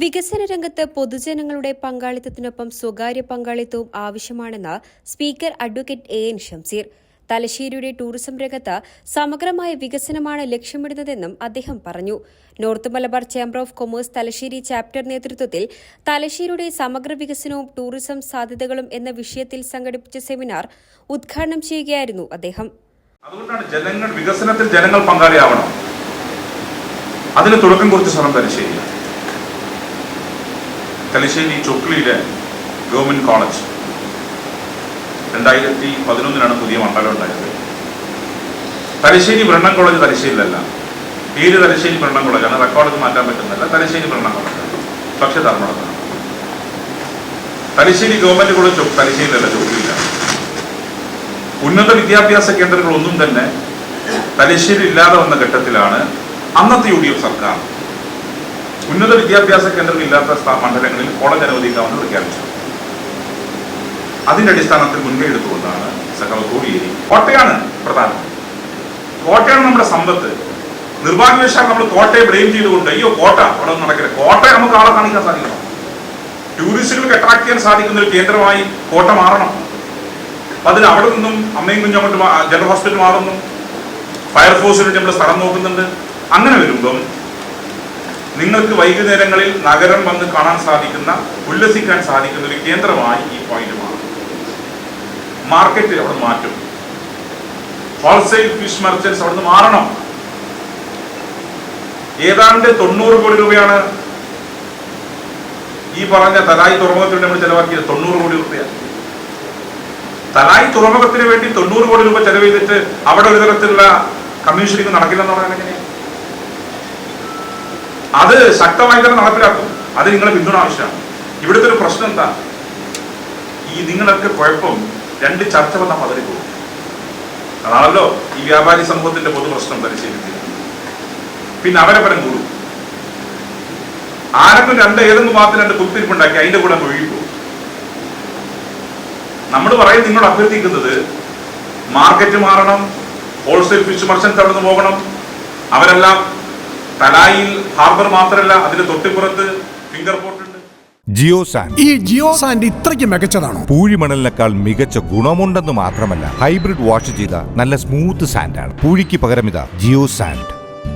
വികസന രംഗത്ത് പൊതുജനങ്ങളുടെ പങ്കാളിത്തത്തിനൊപ്പം സ്വകാര്യ പങ്കാളിത്തവും ആവശ്യമാണെന്ന് speaker advocate A N Shamseer തലശ്ശേരിയുടെ tourism രംഗത്ത് സമഗ്രമായ വികസനമാണ് ലക്ഷ്യമിടുന്നതെന്നും അദ്ദേഹം പറഞ്ഞു. North Malabar chamber of commerce Thalassery chapter നേതൃത്വത്തിൽ തലശ്ശേരിയുടെ സമഗ്ര വികസനവും ടൂറിസം സാധ്യതകളും എന്ന വിഷയത്തിൽ സംഘടിപ്പിച്ച സെമിനാർ ഉദ്ഘാടനം ചെയ്യുകയായിരുന്നു അദ്ദേഹം. അതുകൊണ്ടാണ് ജനങ്ങൾ വികസനത്തിൽ ജനങ്ങൾ പങ്കാളിയാവണം. അതിന് തുടക്കം കുറിച്ച് സ്ഥലം തലശ്ശേരിയാണ്. തലശ്ശേരി ചൊക്ലിയിലെ ഗവൺമെന്റ് കോളേജ്. രണ്ടായിരത്തി പതിനൊന്നിലാണ് പുതിയ മണ്ഡലം ഉണ്ടായത്. തലശ്ശേരി ബ്രണ്ണൻ കോളേജ് തലശ്ശേരിയിലല്ല. പേര് തലശ്ശേരി ബ്രണ്ണൻ കോളേജാണ് റെക്കോർഡ് മാറ്റാൻ പറ്റുന്നില്ല തലശ്ശേരി ബ്രണ്ണൻ കോളേജ് പക്ഷെ ധർമ്മടത്താണ്. തലശ്ശേരി ഗവൺമെന്റ് കോളേജ് തലശ്ശേരിയിലല്ല ചൊക്ലിയില്ല ഉന്നത വിദ്യാഭ്യാസ കേന്ദ്രങ്ങളൊന്നും തന്നെ തലശ്ശേരി ഇല്ലാതെ വന്ന ഘട്ടത്തിലാണ് അന്നത്തെ യു ഡി എഫ് സർക്കാർ ഉന്നത വിദ്യാഭ്യാസ സ്ഥാ- മണ്ഡലങ്ങളിൽ കോളേജ് അനുവദിക്കാമെന്ന് പ്രഖ്യാപിച്ചു. അതിന്റെ അടിസ്ഥാനത്തിൽ മുൻകൈ എടുത്തുകൊണ്ടാണ് സഖാവ് കോടിയേരി കോട്ടയാണ് പ്രധാനം. കോട്ടയാണ് നമ്മുടെ സമ്പത്ത്. നിർഭാഗ്യവശാൽ നമ്മൾ കോട്ടയെ ബ്ലെയിം ചെയ്തുകൊണ്ട് അയ്യോ കോട്ട അവിടെ ഒന്നും നടക്കില്ല. കോട്ടയെ നമുക്ക് ആളെ കാണിക്കാൻ സാധിക്കണം. ടൂറിസ്റ്റുകൾക്ക് അട്രാക്ട് ചെയ്യാൻ സാധിക്കുന്ന ഒരു കേന്ദ്രമായി കോട്ട മാറണം. അതിന് അവിടെ നിന്നും അമ്മയും കുഞ്ഞും അങ്ങോട്ട് ജനറൽ ഹോസ്പിറ്റൽ മാറുന്നു. ഫയർഫോഴ്സിന് നമ്മൾ സ്ഥലം നോക്കുന്നുണ്ട്. അങ്ങനെ വരുമ്പം നിങ്ങൾക്ക് വൈകുന്നേരങ്ങളിൽ നഗരം വന്ന് കാണാൻ സാധിക്കുന്ന ഉല്ലസിക്കാൻ സാധിക്കുന്ന ഒരു കേന്ദ്രമായി ഈ പോയിന്റ് മാറും. മാർക്കറ്റ് അവിടെ മാറ്റും. ഹോൾസെയിൽ ഫിഷ് മെർച്ചൻസ് അവിടെ മാറണം. ഏതാണ്ട് തൊണ്ണൂറ് കോടി രൂപയാണ് ഈ പറഞ്ഞ തലായി തുറമുഖത്തിന് നമ്മൾ ചെലവാക്കിയത് തൊണ്ണൂറ് കോടി രൂപയാണ്. തലായി തുറമുഖത്തിന് വേണ്ടി തൊണ്ണൂറ് കോടി രൂപ ചെലവ് ചെയ്തിട്ട് അവിടെ ഒരു തരത്തിലുള്ള കമ്മീഷനിങ് നടക്കില്ലെന്ന് പറയാൻ എങ്ങനെ അത് ശക്തമായി തന്നെ നടപ്പിലാക്കും. അത് നിങ്ങളെ പിന്തുണ ആവശ്യമാണ്. ഇവിടുത്തെ ഒരു പ്രശ്നം എന്താ? ഈ നിങ്ങളൊക്കെ കുഴപ്പം രണ്ട് ചർച്ച വന്നാൽ പതറിപ്പോകും അതാണല്ലോ ഈ വ്യാപാരി സമൂഹത്തിന്റെ പൊതു പ്രശ്നം പരിശീലിക്കുക പിന്നെ അവരെ പരം കൂടും. ആരെങ്കിലും രണ്ട് ഏതെങ്കിലും ഭാഗത്ത് രണ്ട് കുത്തിരിപ്പുണ്ടാക്കി അതിന്റെ കൂടെ ഒഴുകിപ്പോകും നമ്മൾ പറയും നിങ്ങളോട് അഭ്യർത്ഥിക്കുന്നത് മാർക്കറ്റ് മാറണം ഹോൾസെയിൽ ഫിഷ് മർച്ചൻസ് അവിടെ നിന്ന് പോകണം അവരെല്ലാം തലായിൽ ഹാർബർ മാത്രമല്ല അതിന് തൊട്ടിപ്പുറത്ത് ഫിംഗർ പോർട്ട് ഉണ്ട്. ജിയോ സാൻഡ് ഈ ജിയോ സാൻഡ് ഇത്രയ്ക്ക് മികച്ചതാണോ? പൂഴിമണലിനേക്കാൾ മികച്ച ഗുണമുണ്ടെന്ന് മാത്രമല്ല ഹൈബ്രിഡ് വാഷ് ചെയ്ത നല്ല സ്മൂത്ത് സാൻഡാണ്. പൂഴിക്ക് പകരം ഇതാ ജിയോ സാൻഡ്.